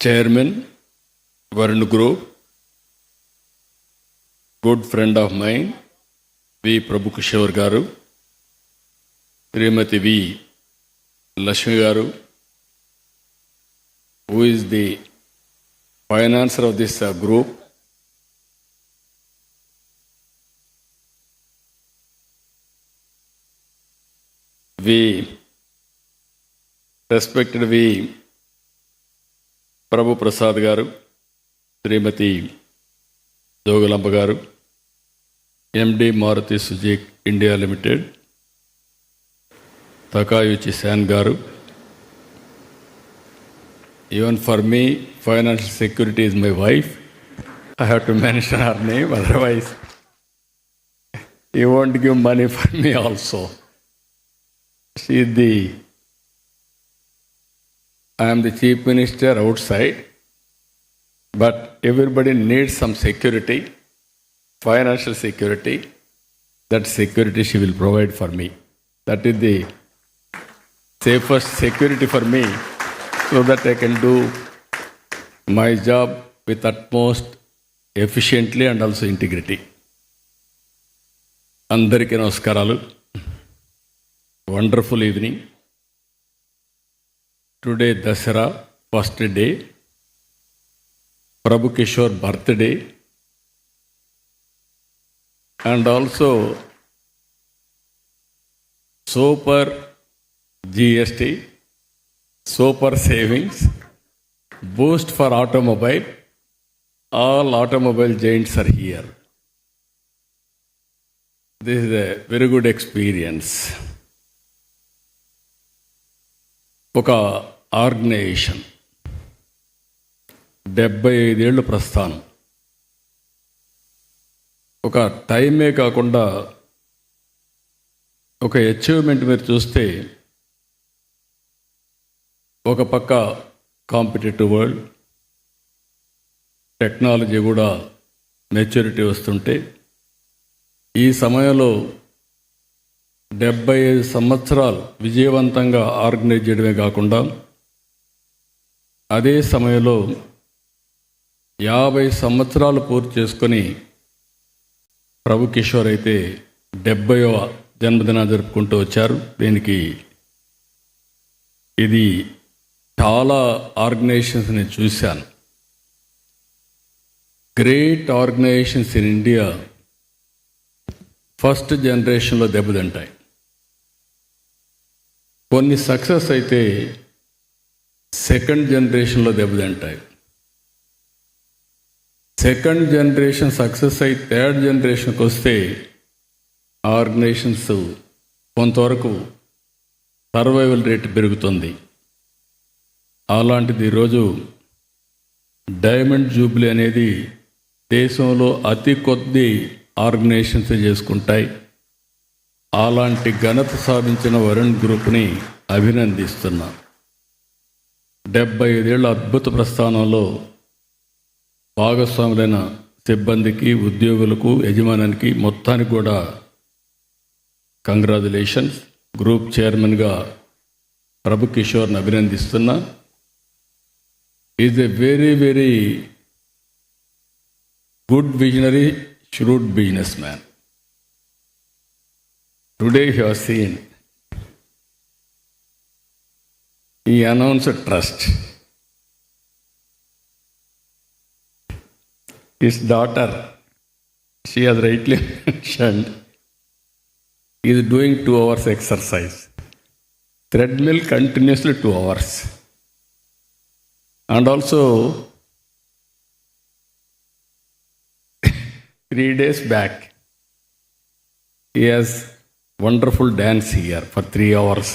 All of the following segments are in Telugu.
Chairman Varun group good friend of mine V Prabhu Kishore garu Shrimati V Lakshmi garu who is the financer of this group V respected V Prabhu Prasad garu Shrimati Jogulamba garu MD Maruti Suzuki India Limited Takeuchi san garu even for me financial security is my wife I have to mention her name otherwise you want give money for me also she the I am the chief minister outside, but everybody needs some security, financial security. That security she will provide for me. That is the safest security for me so that I can do my job with utmost efficiently and also integrity. అందరికీ నమస్కారాలు wonderful evening today dasara first day. Prabhu kishore birthday. And also super gst super savings boost for automobile. All automobile giants are here. This is a very good experience. ఒక ఆర్గనైజేషన్. డెబ్బై ఐదేళ్ళు ప్రస్థానం. ఒక టైమే కాకుండా ఒక అచీవ్మెంట్ మీరు చూస్తే ఒక పక్క కాంపిటేటివ్ వరల్డ్ టెక్నాలజీ కూడా మెచ్యూరిటీ వస్తుంటే ఈ సమయంలో డెబ్బై ఐదు సంవత్సరాలు విజయవంతంగా ఆర్గనైజ్ చేయడమే కాకుండా అదే సమయంలో యాభై సంవత్సరాలు పూర్తి చేసుకొని ప్రభు కిషోర్ అయితే డెబ్బైవ జన్మదిన జరుపుకుంటూ వచ్చారు. దీనికి ఇది చాలా ఆర్గనైజేషన్స్ నేను చూశాను. Great organisations in India first జనరేషన్లో దెబ్బతింటాయి. కొన్ని సక్సెస్ అయితే సెకండ్ జనరేషన్లో దెబ్బతింటాయి. సెకండ్ జనరేషన్ సక్సెస్ అయి థర్డ్ జనరేషన్కి వస్తే ఆర్గనైజేషన్స్ కొంతవరకు సర్వైవల్ రేట్ పెరుగుతుంది. అలాంటిది ఈరోజు డైమండ్ జూబ్లీ అనేది దేశంలో అతి కొద్ది ఆర్గనైజేషన్స్ చేసుకుంటాయి. అలాంటి ఘనత సాధించిన వరుణ్ గ్రూప్ని అభినందిస్తున్నా. డెబ్బై ఐదేళ్ళ అద్భుత ప్రస్థానంలో భాగస్వాములైన సిబ్బందికి ఉద్యోగులకు యజమానానికి మొత్తానికి కూడా కంగ్రాచులేషన్స్. గ్రూప్ చైర్మన్గా ప్రభు కిషోర్ని అభినందిస్తున్నా. Is a very very good visionary business man Today you have seen he announced a trust. His daughter, she has rightly mentioned, is doing two hours exercise. Treadmill continuously two hours. And also three days back he has wonderful dance here for three hours.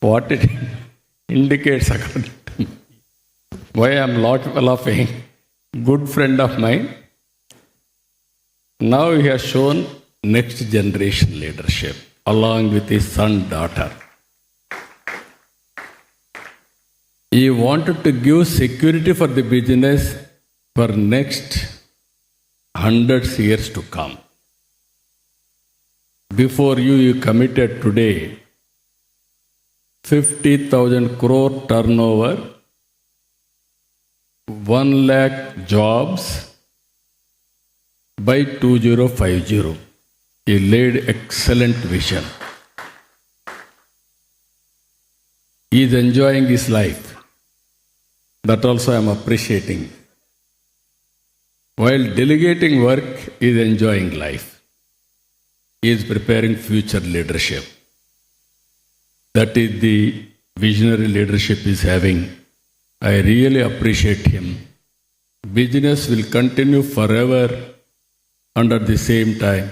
What it indicates according to me why i'm laughing. Good friend of mine. Now he has shown next generation leadership along with his son daughter. He wanted to give security for the business for next hundreds years to come before you you committed today 50,000 crore turnover, 1 lakh jobs by 2050. He laid excellent vision. He is enjoying his life. That also I am appreciating. While delegating work, is enjoying life. Is preparing future leadership. That is the visionary leadership is having. I really appreciate him. Business will continue forever under the same time.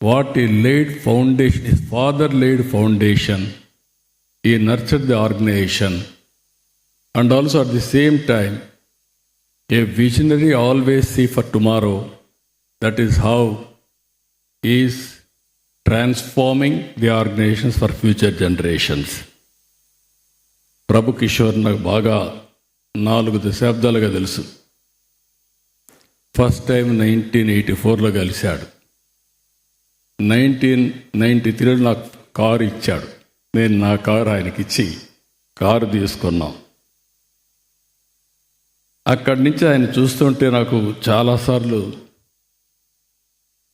What he laid foundation, his father laid foundation. He nurtured the organization. And also at the same time, a visionary always see for tomorrow that is how is transforming the organisations for future generations Prabhu Kishore నాకు బాగా నాలుగు దశాబ్దాలుగా తెలుసు ఫస్ట్ టైం నైన్టీన్ ఎయిటీ ఫోర్లో కలిశాడు నైన్టీన్ నైంటీ త్రీలో నాకు కారు ఇచ్చాడు నేను నా కారు ఆయనకిచ్చి కారు తీసుకున్నాం అక్కడి నుంచి ఆయన చూస్తుంటే నాకు చాలాసార్లు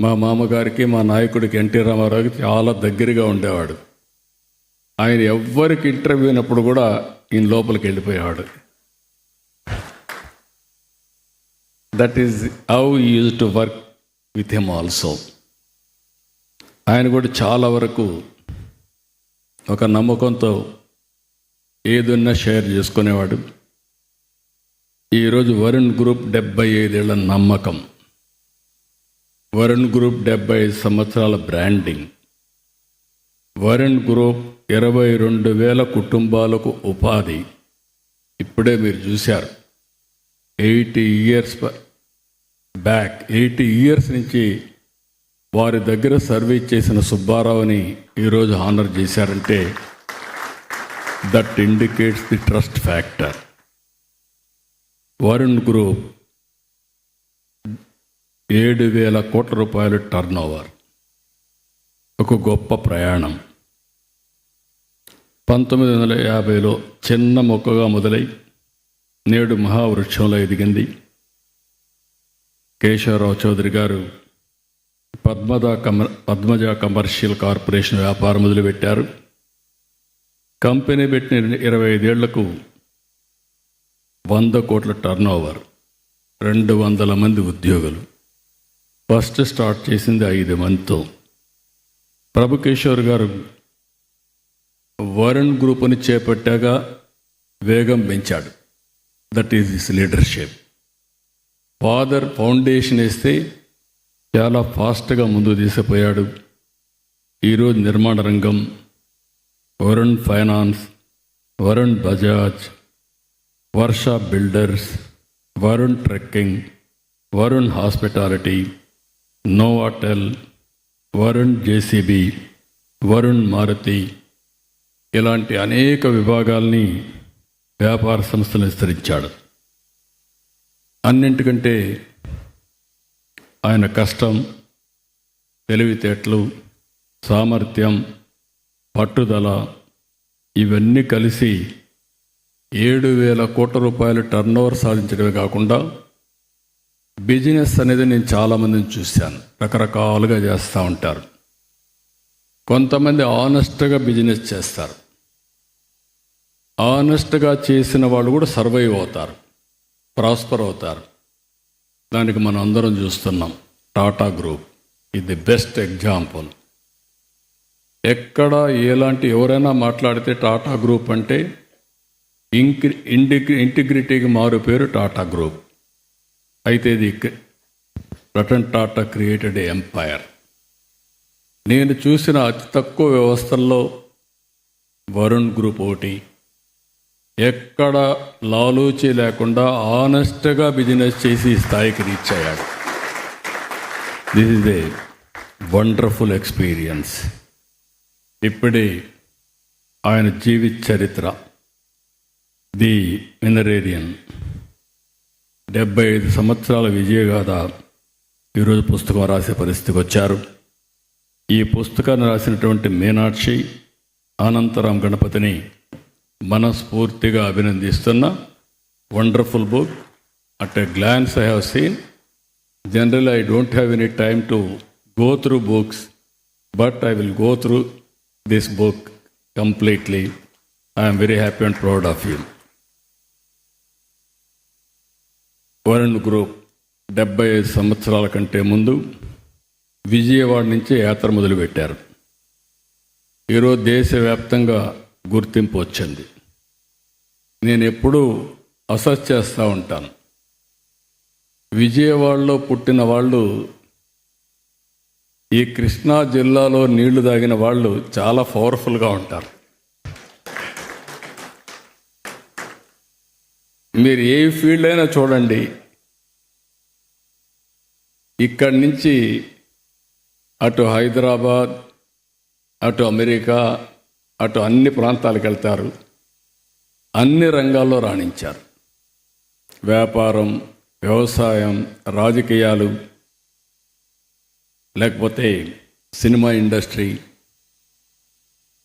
మా మామగారికి మా నాయకుడికి ఎన్టీ రామారావుకి చాలా దగ్గరగా ఉండేవాడు. ఆయన ఎవ్వరికి ఇంటర్వ్యూ అయినప్పుడు కూడా ఈయన లోపలికి వెళ్ళిపోయేవాడు. That is how use to work with him also ఆయన కూడా చాలా వరకు ఒక నమ్మకంతో ఏదన్నా షేర్ చేసుకునేవాడు. ఈరోజు వరుణ్ గ్రూప్ డెబ్బై ఐదేళ్ళ నమ్మకం. వరుణ్ గ్రూప్ డెబ్బై ఐదు సంవత్సరాల బ్రాండింగ్. వరుణ్ గ్రూప్ ఇరవై రెండు వేల కుటుంబాలకు ఉపాధి. ఇప్పుడే మీరు చూశారు. Eighty years back eighty years నుంచి వారి దగ్గర సర్వీస్ చేసిన సుబ్బారావుని ఈరోజు హానర్ చేశారంటే that indicates the trust factor. Varun group. ఏడు వేల కోట్ల రూపాయలు టర్న్ ఓవర్ ఒక గొప్ప ప్రయాణం. పంతొమ్మిది వందల యాభైలో చిన్న మొక్కగా మొదలై నేడు మహావృక్షంలో ఎదిగింది. కేశవరావు చౌదరి గారు పద్మజ కమర్ పద్మజ కమర్షియల్ కార్పొరేషన్ వ్యాపారం మొదలుపెట్టారు. కంపెనీ పెట్టిన ఇరవై ఐదేళ్ళకు వంద కోట్ల టర్న్ ఓవర్ రెండు వందల మంది ఉద్యోగులు. ఫస్ట్ స్టార్ట్ చేసింది ఐదు మందితో. ప్రభుకేశ్వర్ గారు వరుణ్ గ్రూప్ని చేపట్టాక వేగం పెంచాడు. That is this leadership father foundation వేస్తే చాలా ఫాస్ట్గా ముందు తీసిపోయాడు ఈరోజు నిర్మాణ రంగం Varun finance Varun Bajaj Varsha builders Varun trekking Varun hospitality Novotel Varun JCB Varun Maruti ఇలాంటి అనేక విభాగాల్ని వ్యాపార సంస్థలు విస్తరించాడు. అన్నింటికంటే ఆయన కష్టం తెలివితేటలు సామర్థ్యం పట్టుదల ఇవన్నీ కలిసి ఏడు వేల కోట్ల రూపాయలు టర్న్ ఓవర్ సాధించడమే కాకుండా బిజినెస్ అనేది నేను చాలామందిని చూశాను. రకరకాలుగా చేస్తూ ఉంటారు. కొంతమంది ఆనెస్ట్గా బిజినెస్ చేస్తారు. ఆనెస్ట్గా చేసిన వాళ్ళు కూడా సర్వైవ్ అవుతారు. ప్రాస్పర్ అవుతారు. దానికి మనం అందరం చూస్తున్నాం. టాటా గ్రూప్ ఇది బెస్ట్ ఎగ్జాంపుల్ ఎక్కడ ఎలాంటి ఎవరైనా మాట్లాడితే టాటా గ్రూప్ అంటే ఇంక్రి ఇంటిగ్రి ఇంటిగ్రిటీకి మారు పేరు టాటా గ్రూప్. అయితే ఇది రతన్ టాటా క్రియేటెడ్ ఎంపైర్. నేను చూసిన అతి తక్కువ వ్యవస్థల్లో వరుణ్ గ్రూప్ ఒకటి. ఎక్కడ లాలూచి లేకుండా ఆనెస్ట్గా బిజినెస్ చేసి ఈ స్థాయికి రీచ్ అయ్యాడు. This is a wonderful experience. ఇప్పుడే ఆయన జీవిత చరిత్ర. ది మినరేరియన్. డెబ్బై ఐదు సంవత్సరాల విజయగాథ ఈరోజు పుస్తకం రాసే పరిస్థితికి వచ్చారు. ఈ పుస్తకాన్ని రాసినటువంటి మీనాక్షి అనంతరం గణపతిని మనస్ఫూర్తిగా అభినందిస్తున్న wonderful book at a glance I have seen. General I don't have any time to go through books but I will go through this book completely. I'm very happy and proud of you. Varun group డెబ్బై ఐదు సంవత్సరాల కంటే ముందు విజయవాడ నుంచి యాత్ర మొదలుపెట్టారు. ఈరోజు దేశవ్యాప్తంగా గుర్తింపు వచ్చింది. నేను ఎప్పుడూ అసెస్ చేస్తూ ఉంటాను. విజయవాడలో పుట్టిన వాళ్ళు ఈ కృష్ణా జిల్లాలో నీళ్ళు తాగిన వాళ్ళు చాలా పవర్ఫుల్గా ఉంటారు. మీరు ఏ ఫీల్డ్ అయినా చూడండి. ఇక్కడి నుంచి అటు హైదరాబాద్ అటు అమెరికా అటు అన్ని ప్రాంతాలకు వెళ్తారు. అన్ని రంగాల్లో రాణించారు. వ్యాపారం వ్యవసాయం రాజకీయాలు లేకపోతే సినిమా ఇండస్ట్రీ.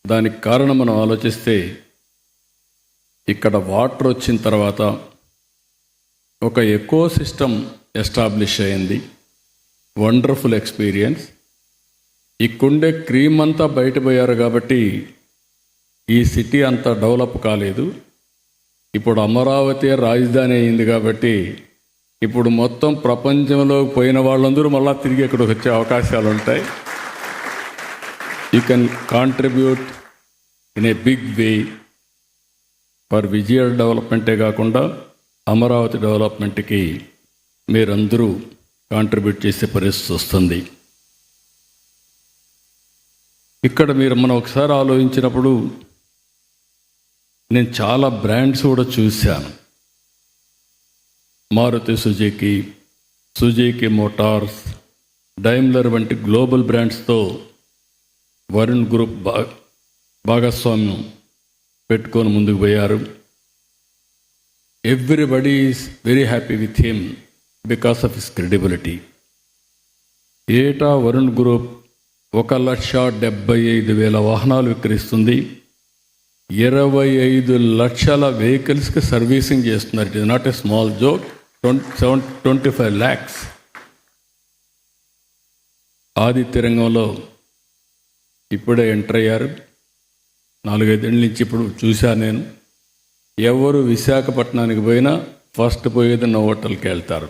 దానికి కారణం మనం ఆలోచిస్తే ఇక్కడ వాటర్ వచ్చిన తర్వాత ఒక ఎకో సిస్టమ్ ఎస్టాబ్లిష్ అయింది. వండర్ఫుల్ ఎక్స్పీరియన్స్ ఇక్కడుండే క్రీమ్ అంతా బయటపోయారు కాబట్టి ఈ సిటీ అంత డెవలప్ కాలేదు. ఇప్పుడు అమరావతి రాజధాని అయింది కాబట్టి ఇప్పుడు మొత్తం ప్రపంచంలో పోయిన వాళ్ళందరూ మళ్ళా తిరిగి ఇక్కడికి వచ్చే అవకాశాలు ఉంటాయి. You can contribute in a big way for Vijaya డెవలప్మెంటే కాకుండా అమరావతి డెవలప్మెంట్కి మీరందరూ కాంట్రిబ్యూట్ చేసే పరిస్థితి వస్తుంది. ఇక్కడ మీరు మనం ఒకసారి ఆలోచించినప్పుడు నేను చాలా బ్రాండ్స్ కూడా చూశాను. Maruti Suzuki Suzuki Motors Daimler వంటి గ్లోబల్ బ్రాండ్స్తో వరుణ్ గ్రూప్ భా భాగస్వామ్యం పెట్టుకొని ముందుకు పోయారు. Everybody is very happy with him because of his credibility ఏటా వరుణ్ గ్రూప్ ఒక లక్ష డెబ్బై ఐదు వేల వాహనాలు విక్రయిస్తుంది. ఇరవై ఐదు లక్షల వెహికల్స్కి సర్వీసింగ్ చేస్తున్నారు. It is not a small joke twenty seven twenty five lakhs Aditya రంగంలో ఇప్పుడే ఎంటర్ అయ్యారు. నాలుగైదేళ్ళ నుంచి ఇప్పుడు చూశాను నేను ఎవరు విశాఖపట్నానికి పోయినా ఫస్ట్ పోయేది నా హోటల్కి వెళ్తారు.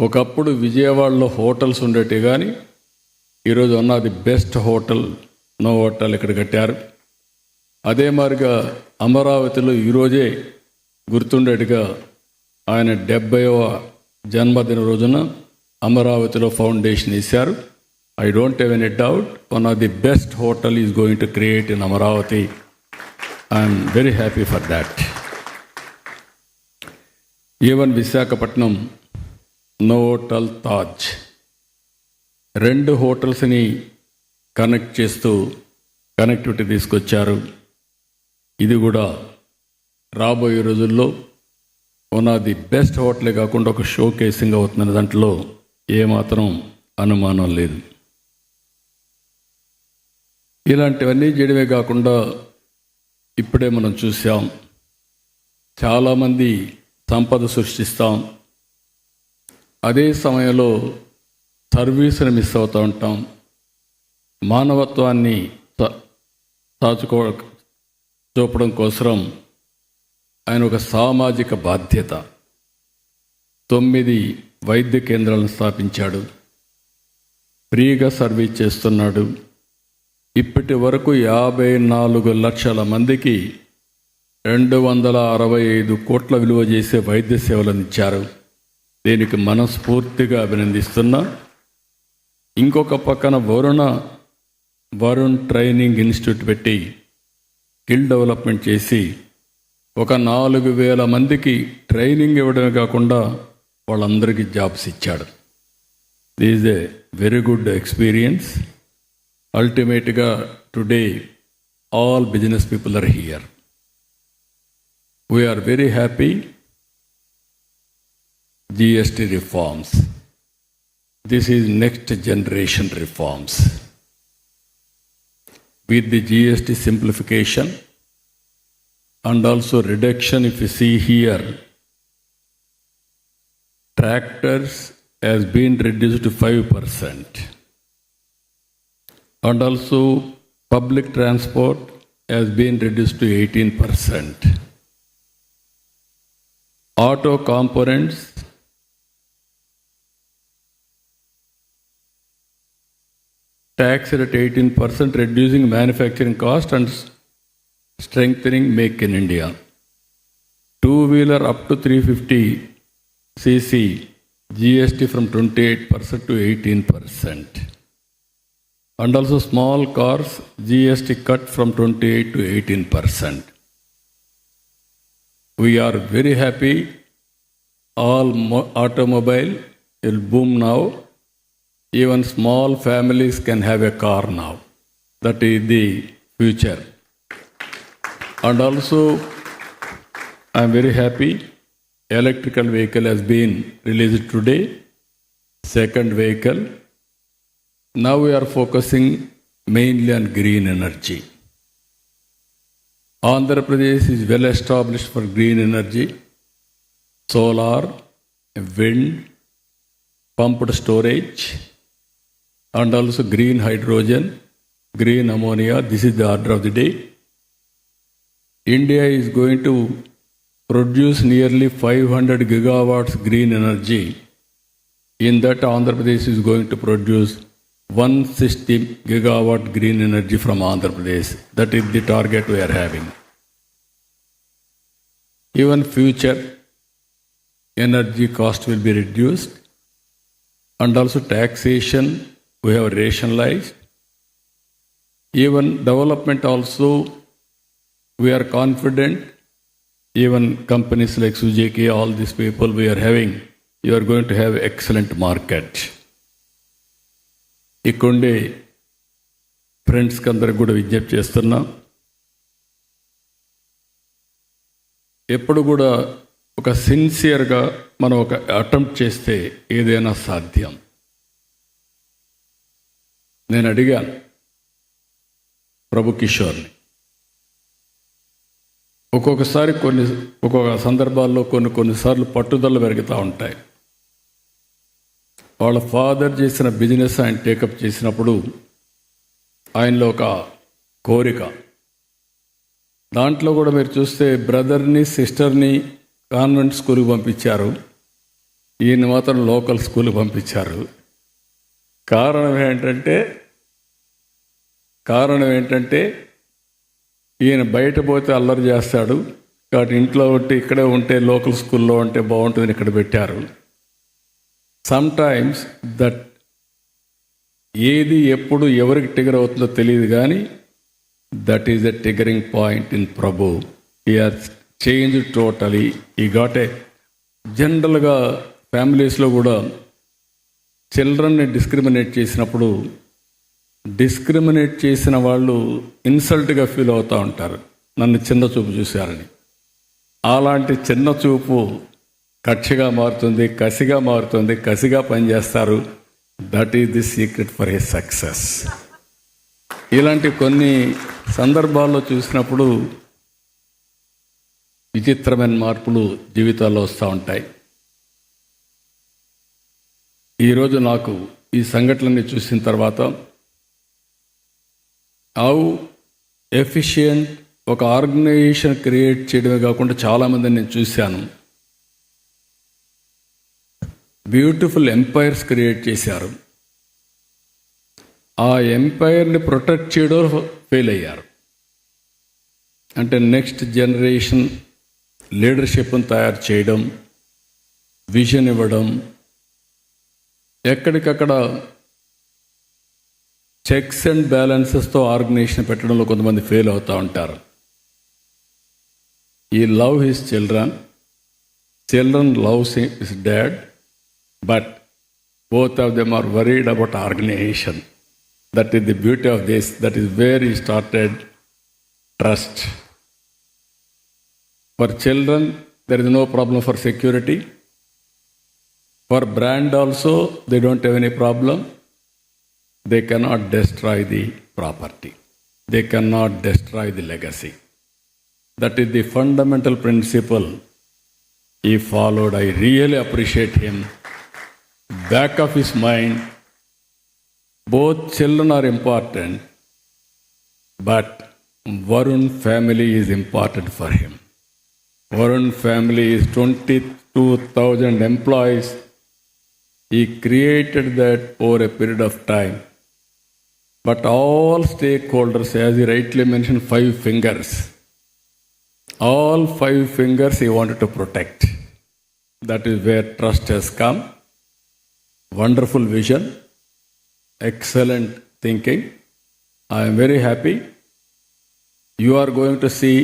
ఒకప్పుడు విజయవాడలో హోటల్స్ ఉండేవి కానీ ఈరోజు ఉన్నది బెస్ట్ హోటల్ నో హోటల్ ఇక్కడ కట్టారు. అదే మాదిరిగా అమరావతిలో ఈరోజే గుర్తుండేట్టుగా ఆయన డెబ్బైవ జన్మదిన రోజున అమరావతిలో foundation I don't have any doubt one of the best hotel is going to create in Amaravati I'm very happy for that even Visakhapatnam Novotel Taj రెండు హోటల్స్ని కనెక్ట్ చేస్తూ కనెక్టివిటీ తీసుకొచ్చారు. ఇది కూడా రాబోయే రోజుల్లో వన్ ఆఫ్ ది బెస్ట్ హోటలే కాకుండా ఒక షో కేసింగ్ అవుతున్న దాంట్లో ఏమాత్రం అనుమానం లేదు. ఇలాంటివన్నీ చేయడమే కాకుండా ఇప్పుడే మనం చూసాం చాలామంది సంపద సృష్టిస్తాం. అదే సమయంలో సర్వీస్ని మిస్ అవుతూ ఉంటాం. మానవత్వాన్ని తా- దాచుకో చూపడం కోసం ఆయన ఒక సామాజిక బాధ్యత. తొమ్మిది వైద్య కేంద్రాలను స్థాపించాడు. ఫ్రీగా సర్వీస్ చేస్తున్నాడు. ఇప్పటి వరకు యాభై నాలుగు లక్షల మందికి రెండు వందల అరవై ఐదు కోట్ల విలువ చేసే వైద్య సేవలను ఇచ్చారు దీనికి మనస్ఫూర్తిగా అభినందిస్తున్నా ఇంకొక పక్కన వరుణ వరుణ్ ట్రైనింగ్ ఇన్స్టిట్యూట్ పెట్టి స్కిల్ డెవలప్మెంట్ చేసి ఒక నాలుగు వేల మందికి ట్రైనింగ్ ఇవ్వడమే కాకుండా వాళ్ళందరికీ జాబ్స్ ఇచ్చాడు. This a very good experience ultimately today all business people are here. We are very happy GST reforms. This is next generation reforms. With the GST simplification and also reduction, if you see here, tractors has been reduced to 5% and also public transport has been reduced to 18%. Auto components tax at 18%, reducing manufacturing cost and strengthening make in India. Two wheeler up to 350 cc GST from 28% to 18%. And also small cars GST cut from 28 to 18%. We are very happy. All mo- automobile will boom now. Even small families can have a car now. That is the future. And also, I am very happy. Electrical vehicle has been released today. Second vehicle. Now we are focusing mainly on green energy. Andhra Pradesh is well established for green energy, solar, wind, pumped storage, and also green hydrogen, green ammonia. This is the order of the day. India is going to produce nearly 500 gigawatts green energy. In that, Andhra Pradesh is going to produce 160 gigawatt green energy from Andhra Pradesh. That is the target we are having. Even future energy cost will be reduced and also taxation we have rationalized. Even development also we are confident even companies like Suzuki, all these people we are having, you are going to have excellent market. ఇక్కడుండే ఫ్రెండ్స్కి అందరికి కూడా విజ్ఞప్తి చేస్తున్నా. ఎప్పుడు కూడా ఒక సిన్సియర్గా మనం ఒక అటెంప్ట్ చేస్తే ఏదైనా సాధ్యం. నేను అడిగాను ప్రభు కిషోర్ని. ఒక్కొక్కసారి కొన్ని ఒక్కొక్క సందర్భాల్లో కొన్ని కొన్నిసార్లు పట్టుదల పెరుగుతూ ఉంటాయి. వాళ్ళ ఫాదర్ చేసిన బిజినెస్ ఆయన టేకప్ చేసినప్పుడు ఆయనలో ఒక కోరిక. దాంట్లో కూడా మీరు చూస్తే బ్రదర్ని సిస్టర్ని కాన్వెంట్ స్కూల్కి పంపించారు. ఈయన మాత్రం లోకల్ స్కూల్కి పంపించారు. కారణం ఏంటంటే కారణం ఏంటంటే ఈయన బయట పోతే అల్లరి చేస్తాడు. కాబట్టి ఇంట్లో ఉంటే ఇక్కడే ఉంటే లోకల్ స్కూల్లో ఉంటే బాగుంటుందని ఇక్కడ పెట్టారు. సమ్టైమ్స్ దట్ ఏది ఎప్పుడు ఎవరికి టిగర్ అవుతుందో తెలియదు కానీ that is the triggering point in Prabhu ఈ చేంజ్ టోటలీ ఈ ఘాటే జనరల్గా ఫ్యామిలీస్లో కూడా చిల్డ్రన్ని డిస్క్రిమినేట్ చేసినప్పుడు డిస్క్రిమినేట్ చేసిన వాళ్ళు ఇన్సల్ట్గా ఫీల్ అవుతూ ఉంటారు. నన్ను చిన్న చూపు చూశారని. అలాంటి చిన్న చూపు కక్షగా మారుతుంది కసిగా మారుతుంది కసిగా పనిచేస్తారు. That is the secret for his success ఇలాంటి కొన్ని సందర్భాల్లో చూసినప్పుడు విచిత్రమైన మార్పులు జీవితాల్లో వస్తూ ఉంటాయి. ఈరోజు నాకు ఈ సంఘటనని చూసిన తర్వాత హౌ ఎఫిషియంట్ ఒక ఆర్గనైజేషన్ క్రియేట్ చేయడమే కాకుండా చాలామందిని నేను చూశాను. బ్యూటిఫుల్ ఎంపైర్స్ క్రియేట్ చేశారు. ఆ ఎంపైర్ని ప్రొటెక్ట్ చేయడం ఫెయిల్ అయ్యారు. అంటే నెక్స్ట్ జనరేషన్ లీడర్షిప్ను తయారు చేయడం విజన్ ఇవ్వడం ఎక్కడికక్కడ చెక్స్ అండ్ బ్యాలెన్సెస్తో ఆర్గనైజేషన్ పెట్టడంలో కొంతమంది ఫెయిల్ అవుతూ ఉంటారు. He love his children children loves his dad But both of them are worried about organization. That is the beauty of this. That is where he started trust. For children, there is no problem for security. For brand also, they don't have any problem. They cannot destroy the property. They cannot destroy the legacy. That is the fundamental principle he followed. I really appreciate him. Back of his mind, both children are important, but Varun family is important for him. Varun family is 22,000 employees. He created that over a period of time. But all stakeholders, as he rightly mentioned, five fingers. All five fingers he wanted to protect. That is where trust has come Wonderful vision, excellent thinking. I am very happy. You are going to see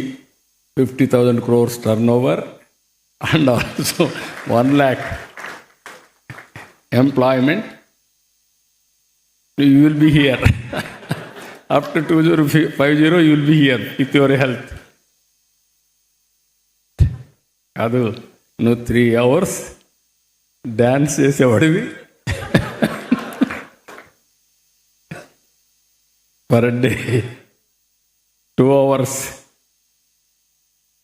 50,000 crores turnover and also 1 lakh employment. You will be here. After 2050, you will be here with your health. కాదు నువ్వు త్రీ అవర్స్ డ్యాన్స్ చేసేవాడివి పర్ డే టూ అవర్స్